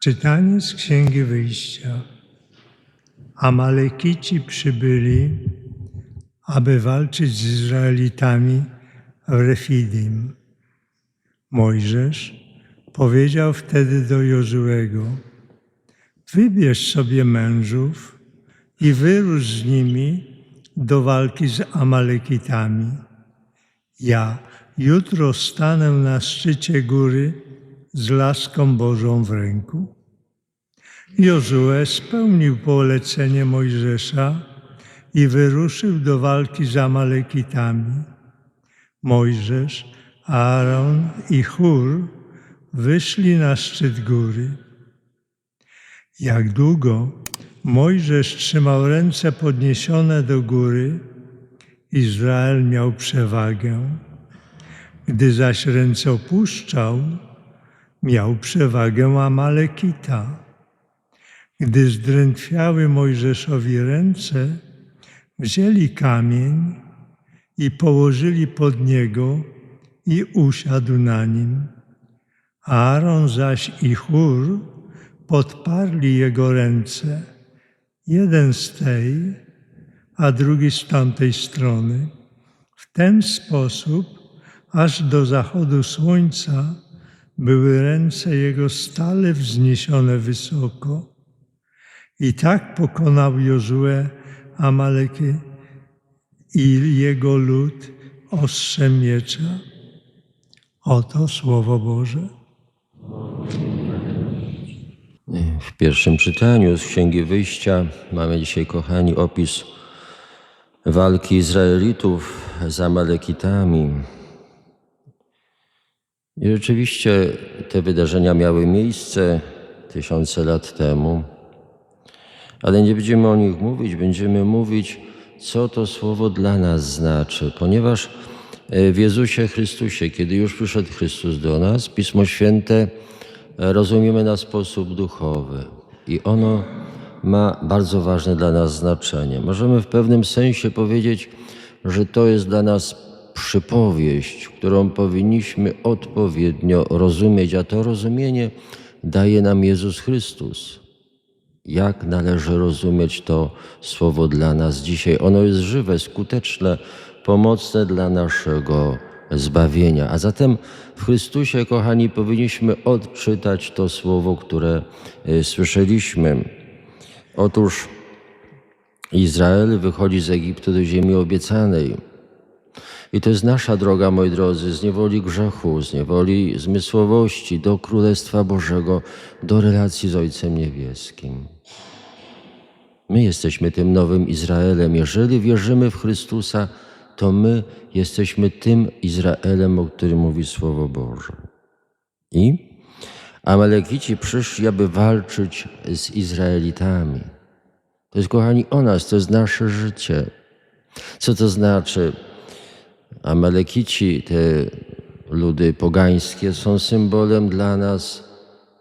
Czytanie z Księgi Wyjścia. Amalekici przybyli, aby walczyć z Izraelitami w Refidim. Mojżesz powiedział wtedy do Jozuego, wybierz sobie mężów i wyrusz z nimi do walki z Amalekitami. Ja jutro stanę na szczycie góry z laską Bożą w ręku. Jozue spełnił polecenie Mojżesza i wyruszył do walki z Amalekitami. Mojżesz, Aaron i Chur wyszli na szczyt góry. Jak długo Mojżesz trzymał ręce podniesione do góry, Izrael miał przewagę. Gdy zaś ręce opuszczał, miał przewagę Amalekita. Gdy zdrętwiały Mojżeszowi ręce, wzięli kamień i położyli pod niego i usiadł na nim. Aaron zaś i Chór podparli jego ręce, jeden z tej, a drugi z tamtej strony. W ten sposób, aż do zachodu słońca, były ręce jego stale wzniesione wysoko. I tak pokonał Jozue Amalekę i jego lud ostrzem miecza. Oto Słowo Boże. W pierwszym czytaniu z Księgi Wyjścia mamy dzisiaj, kochani, opis walki Izraelitów z Amalekitami. I rzeczywiście te wydarzenia miały miejsce tysiące lat temu, ale nie będziemy o nich mówić, będziemy mówić, co to słowo dla nas znaczy, ponieważ w Jezusie Chrystusie, kiedy już przyszedł Chrystus do nas, Pismo Święte rozumiemy na sposób duchowy i ono ma bardzo ważne dla nas znaczenie. Możemy w pewnym sensie powiedzieć, że to jest dla nas przypowieść, którą powinniśmy odpowiednio rozumieć, a to rozumienie daje nam Jezus Chrystus. Jak należy rozumieć to słowo dla nas dzisiaj? Ono jest żywe, skuteczne, pomocne dla naszego zbawienia. A zatem w Chrystusie, kochani, powinniśmy odczytać to słowo, które y, słyszeliśmy. Otóż Izrael wychodzi z Egiptu do ziemi obiecanej. I to jest nasza droga, moi drodzy, z niewoli grzechu, z niewoli zmysłowości do Królestwa Bożego, do relacji z Ojcem Niebieskim. My jesteśmy tym nowym Izraelem. Jeżeli wierzymy w Chrystusa, to my jesteśmy tym Izraelem, o którym mówi Słowo Boże. I Amalekici przyszli, aby walczyć z Izraelitami. To jest, kochani, o nas, to jest nasze życie. Co to znaczy? Amalekici, te ludy pogańskie, są symbolem dla nas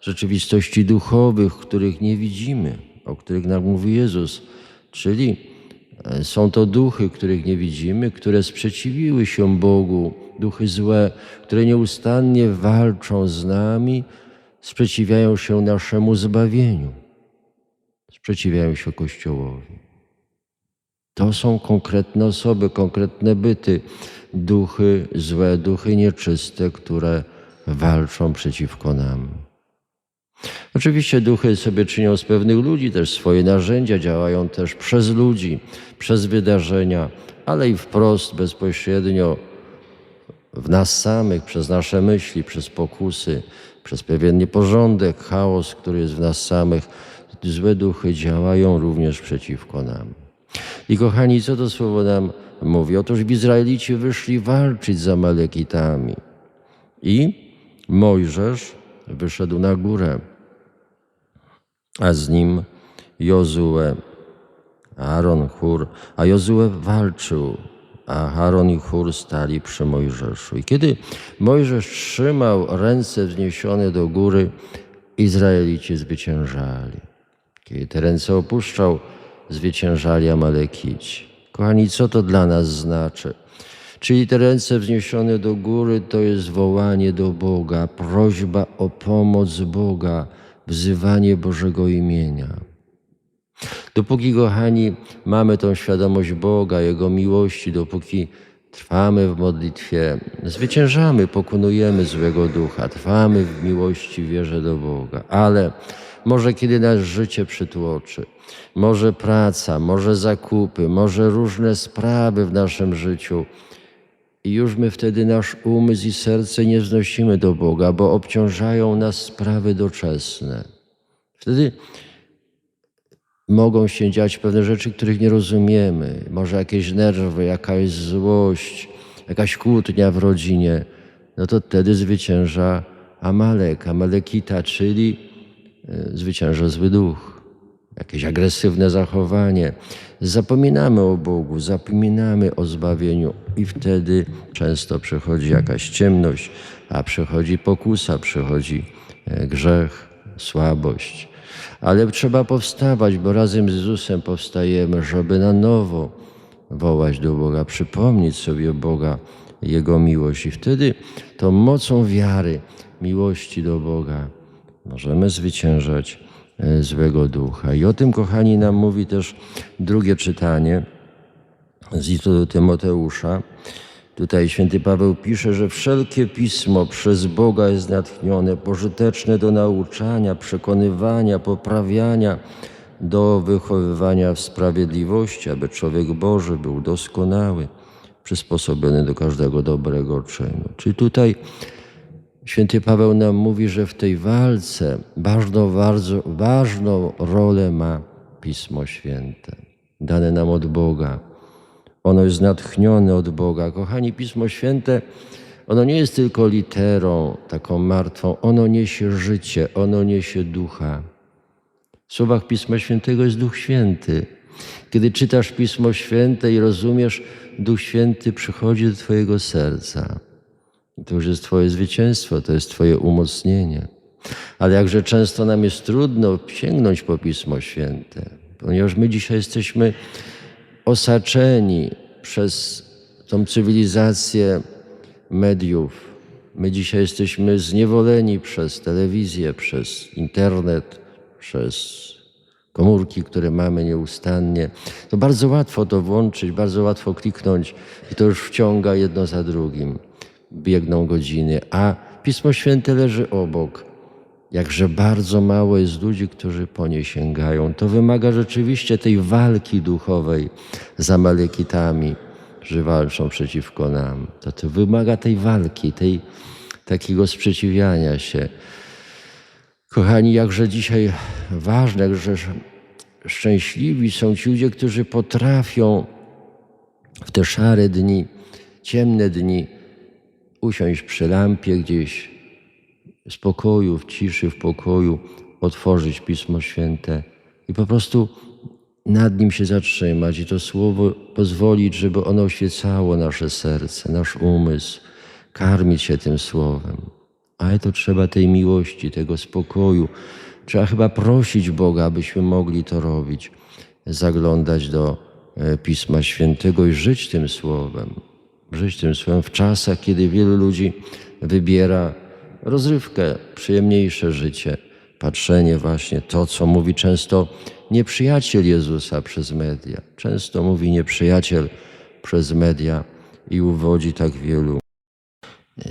rzeczywistości duchowych, których nie widzimy, o których nam mówi Jezus. Czyli są to duchy, których nie widzimy, które sprzeciwiły się Bogu, duchy złe, które nieustannie walczą z nami, sprzeciwiają się naszemu zbawieniu, sprzeciwiają się Kościołowi. To są konkretne osoby, konkretne byty, duchy złe, duchy nieczyste, które walczą przeciwko nam. Oczywiście duchy sobie czynią z pewnych ludzi też swoje narzędzia, działają też przez ludzi, przez wydarzenia, ale i wprost, bezpośrednio w nas samych, przez nasze myśli, przez pokusy, przez pewien nieporządek, chaos, który jest w nas samych. Złe duchy działają również przeciwko nam. I kochani, co to słowo nam mówi? Otóż Izraelici wyszli walczyć z Amalekitami. I Mojżesz wyszedł na górę, a z nim Jozue, Aaron, Chur, a Jozue walczył, a Aaron i Chur stali przy Mojżeszu. I kiedy Mojżesz trzymał ręce wzniesione do góry, Izraelici zwyciężali. Kiedy te ręce opuszczał, zwyciężali Amalekici. Kochani, co to dla nas znaczy? Czyli te ręce wzniesione do góry to jest wołanie do Boga, prośba o pomoc Boga wzywanie Bożego imienia. Dopóki, kochani, mamy tą świadomość Boga, Jego miłości, dopóki trwamy w modlitwie, zwyciężamy, pokonujemy złego ducha, trwamy w miłości, wierze do Boga. Ale może kiedy nas życie przytłoczy, może praca, może zakupy, może różne sprawy w naszym życiu, i już my wtedy nasz umysł i serce nie wznosimy do Boga, bo obciążają nas sprawy doczesne. Wtedy mogą się dziać pewne rzeczy, których nie rozumiemy. Może jakieś nerwy, jakaś złość, jakaś kłótnia w rodzinie. No to wtedy zwycięża Amalek, Amalekita, czyli zwycięża zły duch. Jakieś agresywne zachowanie. Zapominamy o Bogu, zapominamy o zbawieniu i wtedy często przychodzi jakaś ciemność, a przychodzi pokusa, przychodzi e, grzech, słabość. Ale trzeba powstawać, bo razem z Jezusem powstajemy, żeby na nowo wołać do Boga, przypomnieć sobie Boga, Jego miłość. I wtedy tą mocą wiary, miłości do Boga możemy zwyciężać e, złego ducha. I o tym, kochani, nam mówi też drugie czytanie z listu do Tymoteusza. Tutaj święty Paweł pisze, że wszelkie pismo przez Boga jest natchnione, pożyteczne do nauczania, przekonywania, poprawiania, do wychowywania w sprawiedliwości, aby człowiek Boży był doskonały, przysposobiony do każdego dobrego czynu. Czyli tutaj święty Paweł nam mówi, że w tej walce ważną, bardzo ważną rolę ma Pismo Święte, dane nam od Boga. Ono jest natchnione od Boga. Kochani, Pismo Święte, ono nie jest tylko literą taką martwą, ono niesie życie, ono niesie ducha. W słowach Pisma Świętego jest Duch Święty. Kiedy czytasz Pismo Święte i rozumiesz, Duch Święty przychodzi do Twojego serca. To już jest Twoje zwycięstwo, to jest Twoje umocnienie. Ale jakże często nam jest trudno sięgnąć po Pismo Święte, ponieważ my dzisiaj jesteśmy osaczeni przez tą cywilizację mediów. My dzisiaj jesteśmy zniewoleni przez telewizję, przez internet, przez komórki, które mamy nieustannie. To bardzo łatwo to włączyć, bardzo łatwo kliknąć i to już wciąga jedno za drugim. Biegną godziny, a Pismo Święte leży obok. Jakże bardzo mało jest ludzi, którzy po nie sięgają. To wymaga rzeczywiście tej walki duchowej z Amalekitami, którzy walczą przeciwko nam. To, to wymaga tej walki, tej, takiego sprzeciwiania się. Kochani, jakże dzisiaj ważne, jakże szczęśliwi są ci ludzie, którzy potrafią w te szare dni, ciemne dni usiąść przy lampie gdzieś w spokoju, w ciszy, w pokoju, otworzyć Pismo Święte i po prostu nad nim się zatrzymać i to słowo pozwolić, żeby ono oświecało nasze serce, nasz umysł, karmić się tym słowem. Ale to trzeba tej miłości, tego spokoju. Trzeba chyba prosić Boga, abyśmy mogli to robić, zaglądać do e, Pisma Świętego i żyć tym słowem. Żyć tym słowem w czasach, kiedy wielu ludzi wybiera rozrywkę, przyjemniejsze życie, patrzenie właśnie to, co mówi często nieprzyjaciel Jezusa przez media. Często mówi nieprzyjaciel przez media i uwodzi tak wielu.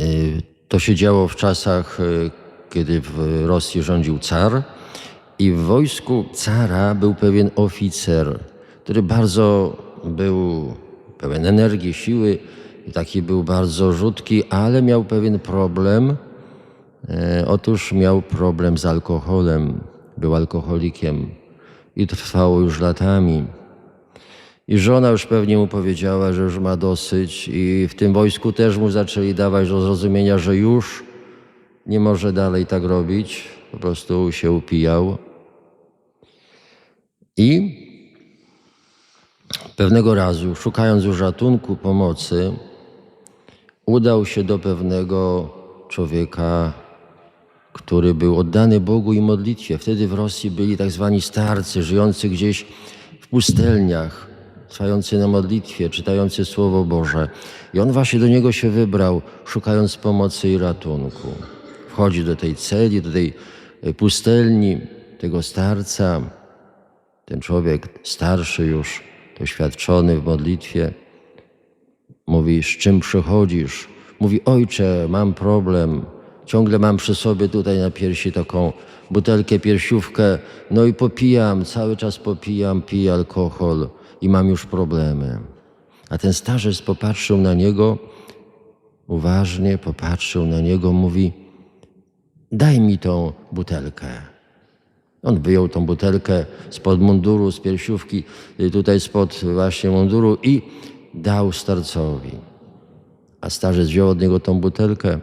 Y, To się działo w czasach, y, kiedy w Rosji rządził car i w wojsku cara był pewien oficer, który bardzo był pełen energii, siły taki był bardzo rzutki, ale miał pewien problem. E, Otóż miał problem z alkoholem, był alkoholikiem i trwało już latami. I żona już pewnie mu powiedziała, że już ma dosyć, i w tym wojsku też mu zaczęli dawać do zrozumienia, że już nie może dalej tak robić, po prostu się upijał. I pewnego razu, szukając już ratunku, pomocy, udał się do pewnego człowieka, który był oddany Bogu i modlitwie. Wtedy w Rosji byli tak zwani starcy, żyjący gdzieś w pustelniach, trwający na modlitwie, czytający Słowo Boże. I on właśnie do niego się wybrał, szukając pomocy i ratunku. Wchodzi do tej celi, do tej e, pustelni tego starca. Ten człowiek starszy już, doświadczony w modlitwie, mówi: Z czym przychodzisz? Mówi: Ojcze, mam problem. Ciągle mam przy sobie tutaj na piersi taką butelkę, piersiówkę, no i popijam, cały czas popijam, piję alkohol i mam już problemy. A ten starzec popatrzył na niego, uważnie popatrzył na niego, mówi: Daj mi tą butelkę. On wyjął tą butelkę spod munduru, z piersiówki, tutaj spod właśnie munduru i dał starcowi. A starzec wziął od niego tą butelkę,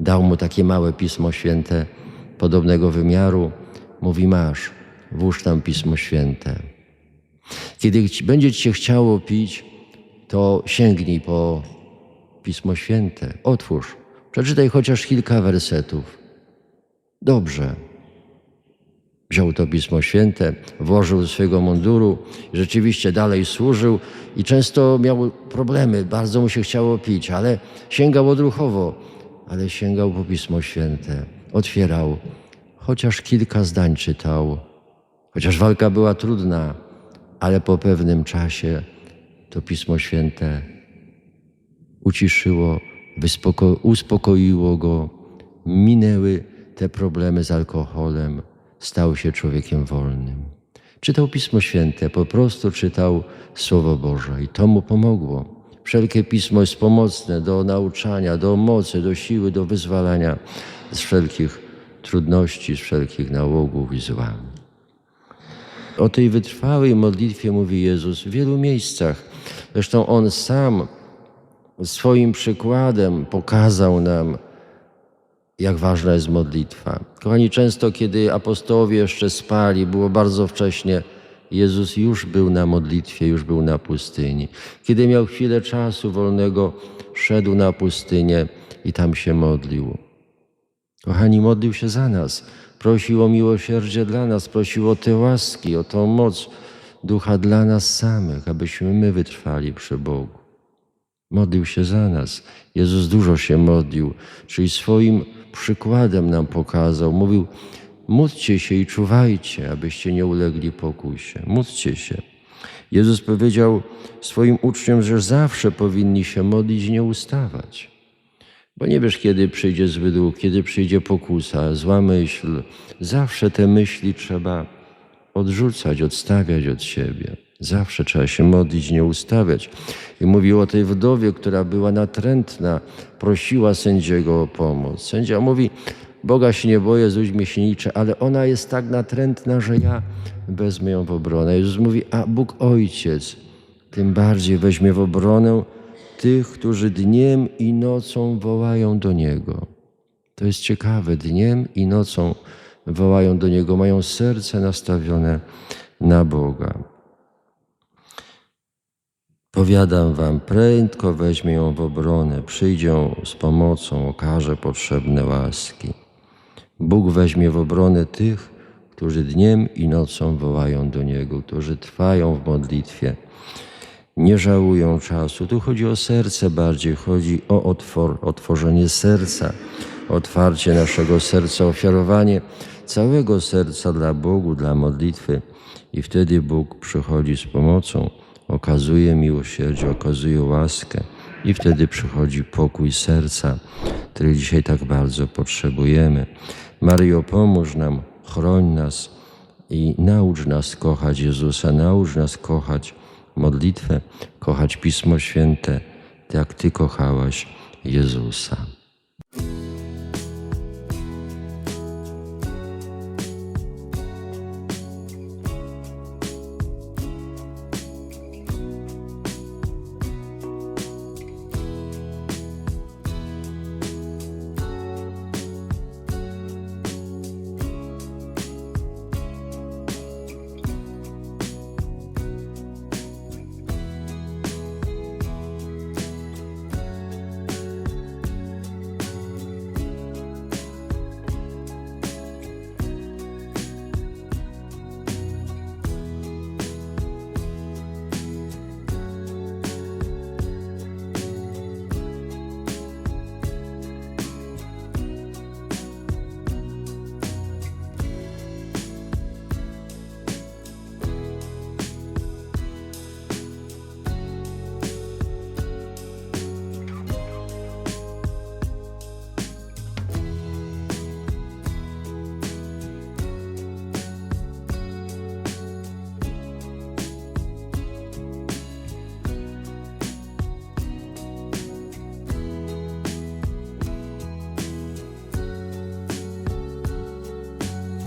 dał mu takie małe pismo święte podobnego wymiaru. Mówi: Masz, włóż tam pismo święte. Kiedy będzie ci się chciało pić, to sięgnij po pismo święte, otwórz, przeczytaj chociaż kilka wersetów. Dobrze. Wziął to Pismo Święte, włożył do swojego munduru, rzeczywiście dalej służył i często miał problemy, bardzo mu się chciało pić, ale sięgał odruchowo, ale sięgał po Pismo Święte, otwierał, chociaż kilka zdań czytał, chociaż walka była trudna, ale po pewnym czasie to Pismo Święte uciszyło, wyspoko- uspokoiło go, minęły te problemy z alkoholem, stał się człowiekiem wolnym. Czytał Pismo Święte, po prostu czytał Słowo Boże i to mu pomogło. Wszelkie pismo jest pomocne do nauczania, do mocy, do siły, do wyzwalania z wszelkich trudności, z wszelkich nałogów i zła. O tej wytrwałej modlitwie mówi Jezus w wielu miejscach. Zresztą On sam swoim przykładem pokazał nam, jak ważna jest modlitwa. Kochani, często kiedy apostołowie jeszcze spali, było bardzo wcześnie, Jezus już był na modlitwie, już był na pustyni. Kiedy miał chwilę czasu wolnego, szedł na pustynię i tam się modlił. Kochani, modlił się za nas, prosił o miłosierdzie dla nas, prosił o te łaski, o tą moc ducha dla nas samych, abyśmy my wytrwali przy Bogu. Modlił się za nas. Jezus dużo się modlił, czyli swoim przykładem nam pokazał. Mówił: módlcie się i czuwajcie, abyście nie ulegli pokusie. Módlcie się. Jezus powiedział swoim uczniom, że zawsze powinni się modlić i nie ustawać. Bo nie wiesz, kiedy przyjdzie zły duch, kiedy przyjdzie pokusa, zła myśl. Zawsze te myśli trzeba odrzucać, odstawiać od siebie. Zawsze trzeba się modlić, nie ustawiać. I mówił o tej wdowie, która była natrętna, prosiła sędziego o pomoc. Sędzia mówi, Boga się nie boję, z ludźmi się liczę, ale ona jest tak natrętna, że ja wezmę ją w obronę. Jezus mówi, a Bóg Ojciec tym bardziej weźmie w obronę tych, którzy dniem i nocą wołają do Niego. To jest ciekawe, dniem i nocą wołają do Niego, mają serce nastawione na Boga. Powiadam wam, prędko weźmie ją w obronę, przyjdzie z pomocą, okaże potrzebne łaski. Bóg weźmie w obronę tych, którzy dniem i nocą wołają do Niego, którzy trwają w modlitwie, nie żałują czasu. Tu chodzi o serce bardziej, chodzi o otwor, otworzenie serca, otwarcie naszego serca, ofiarowanie całego serca dla Bogu, dla modlitwy. I wtedy Bóg przychodzi z pomocą, okazuje miłosierdzie, okazuje łaskę. I wtedy przychodzi pokój serca, który dzisiaj tak bardzo potrzebujemy. Maryjo, pomóż nam, chroń nas i naucz nas kochać Jezusa, naucz nas kochać modlitwę, kochać Pismo Święte, jak Ty kochałaś Jezusa.